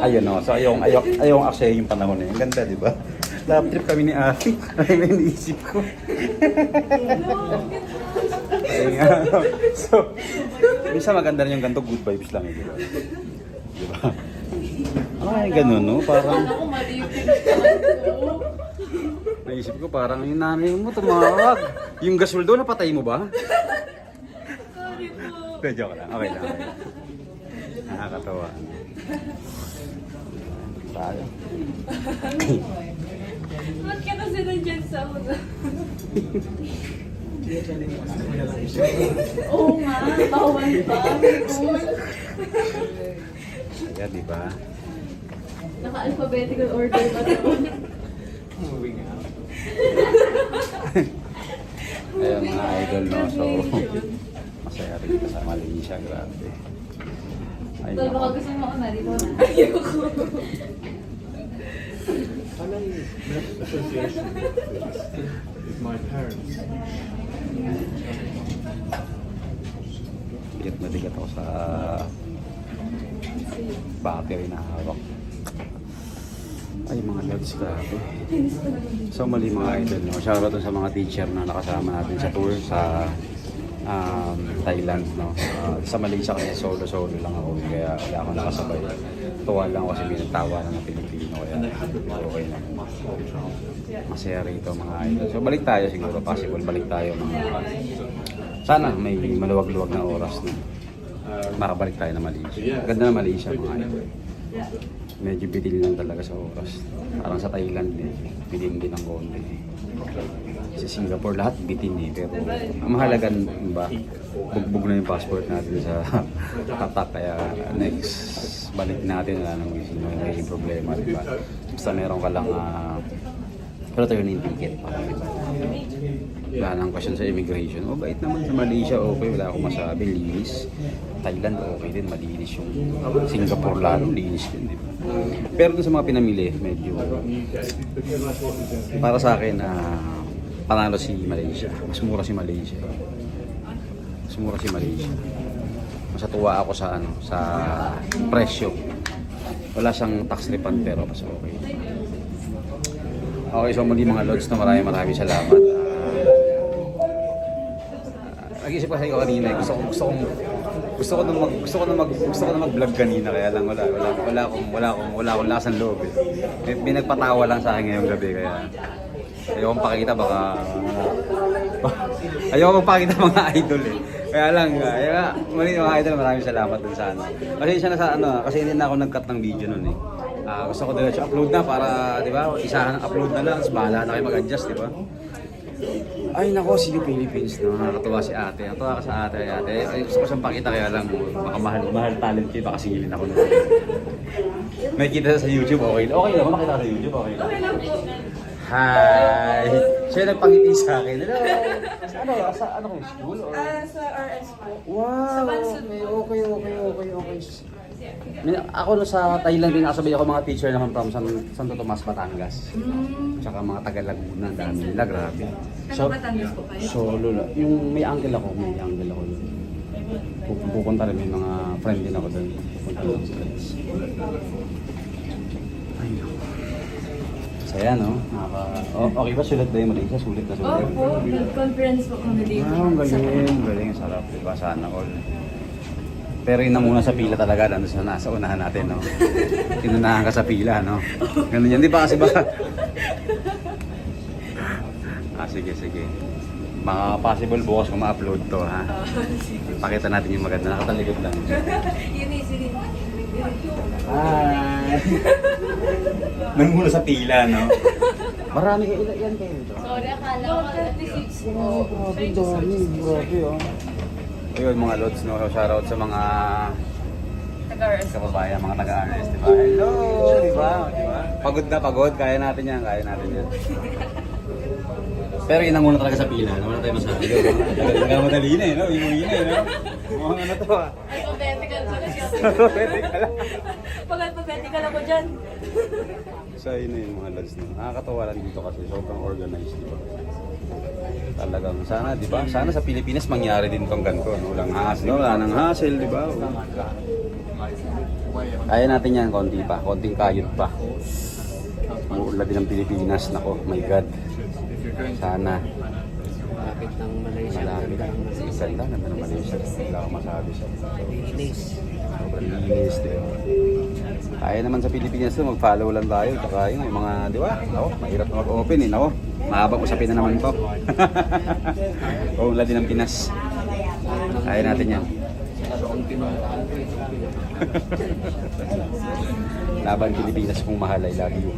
Ayun o. So, ayong, ayong, ayong actually yung panahon na yun. Ang ganda, di ba? Love trip kami ni Aki. Ay, may iniisip ko. Ayun nga. So, minsan maganda rin yung ganito, good vibes lang. eh, Di ba? Di ba? Ay, ganun, no? Parang, naisip ko, parang yung nanay mo tumawag. Yung gasol doon, napatay mo ba? Sorry po. Joke lang. Okay lang. Nakakatawa. Tayo. Ba't ka kasi nandyan sa una? Oo nga, bawal pa. Kaya, di ba? Naka-alphabetical order ba ito? Kaya mga idol, no? So, masaya rin kasama rin siya. Grabe. Ay, Tol, baka gusto mo una, di ba? Ayoko. In that association with my parents. Bigat na bigat ako sa battery na hawak. Ay, mga lods, grabe. So, mali mga idol, no? Shoutout sa mga teacher na nakasama natin sa tour sa um, Thailand, no? Ah, sa Malaysia kasi solo-solo lang ako, kaya wala akong nakasabay. Tuwa lang ako kasi binatawa ng Pilipino, kaya okay na. Masaya rito mga idol. So, balik tayo siguro, possible, balik tayo mga sana may maluwag-luwag na oras na makabalik tayo na Malaysia. Ganda na Malaysia mga idol. Medyo bitin lang talaga sa oras. Parang sa Thailand eh. Bitin din ang konti. Sa Singapore lahat bitin eh. Pero ang mahalaga ba, bugbog na yung passport natin sa tatak. Kaya next balik natin wala nang isip may may problema. Diba? Basta meron ka lang uh, returning ticket. Parang, diba? Wala nang question sa immigration. O bait naman sa Malaysia, okay, wala akong masabi, linis. Thailand, okay din, malinis yung Singapore lalo, linis din, di? Pero dun sa mga pinamili, medyo para sa akin, ah, panalo si Malaysia. Mas mura si Malaysia. Mas mura si Malaysia. Mas natuwa ako sa ano, sa presyo. Wala siyang tax refund pero mas okay. Okay, so muli mga lods na maraming maraming salamat. Ah, Nag-isip kasi ako kanina, eh, gusto ko gusto kong gusto ko na mag gusto ko na mag gusto ko na mag-vlog kanina kaya lang wala wala wala akong wala akong wala akong lakas ng loob. Eh. May, may nagpatawa lang sa akin ngayong gabi kaya ayoko pakita baka ayoko magpakita mga idol eh. Kaya lang, kaya mali mga idol, maraming salamat dun sa ano. Kasi siya na sa ano, kasi hindi na ako nag-cut ng video nun eh. Ah, gusto ko diretso upload na para, di ba, isahan upload na lang, tapos bahala na kayo mag-adjust, di ba? Ay nako, see you Philippines, no? Nakakatuwa si ate. Natuwa ka sa ate, ate. Ay, gusto ko siyang pakita kaya lang, baka mahal, mahal talent kayo, baka singilin ako. nun. May kita sa YouTube, okay. Okay lang, makita sa YouTube, okay lang. Okay lang po. Hi! Siya nagpangiti sa akin. Hello! Ano, sa ano kayo, school? Or? Ah, sa RS po. Wow! Sa. Okay, okay, okay, okay, okay. Ako no sa Thailand din nakasabay ako mga teacher naman from San, Santo Tomas, Batangas. Mm. Tsaka mga taga Laguna, dami nila, grabe. Taga Batangas po kayo? Solo lang. Yung may uncle ako, may uncle ako doon. Pu- Pupunta rin, may mga friend din ako doon. Pupunta lang sila. Ay, naku. Saya, no? Nakaka... Oh, okay ba? Sulit ba yung Malaysia? Sulit na sulit? Opo, nag-conference po kami dito. Ah, ang galing. Ang galing. Sarap. Diba? Sana all. Pero yun na muna sa pila talaga, nandun sa nasa unahan natin, no? Tinunahan ka sa pila, no? Ganun yan. Di ba kasi baka... ah, sige, sige. Baka possible bukas kung ma-upload to, ha? Pakita natin yung maganda. Nakatalikod lang. Yun eh, sige. Hi! Nang muna sa pila, no? Marami kayo. Ilan yan kayo? Sorry, akala ko 36 po. Grabe, dami. Grabe, oh. Ayun, mga lods, no? Shoutout sa mga Taga-RS kababayan, mga taga-RS, di ba? Hello! Di ba? Di ba? Pagod na pagod, kaya natin yan, kaya natin yan. Pero yun ang muna talaga sa pila, no? wala tayong masabi. Tagal madali na eh, no? Yung na eh, no? Mukhang ano to ah. Alphabetical. Pwede ka lang. Pag alphabetical ako dyan. So yun na yung mga lods, no? Nakakatawa lang dito kasi sobrang organized, di ba? Talagang sana, di ba? Sana sa Pilipinas mangyari din tong ganito, no? Walang hassle, no? Wala nang hassle, di ba? Kaya natin yan, konti pa. Konting kayod pa. Umuula din ng Pilipinas. Nako, my God. Sana. Malapit ng Malaysia. Malapit. Ganda, ganda ng Malaysia. Wala akong masabi sa. Sobrang linis, di ba? Kaya naman sa Pilipinas to, mag-follow lang tayo. Tsaka yun, yung mga, di ba? Ako, mahirap na mag-open eh. Ako, mahabang usapin na naman to. Kung din ng Pinas. Kaya natin yan. Laban Pilipinas kung mahal, I love you.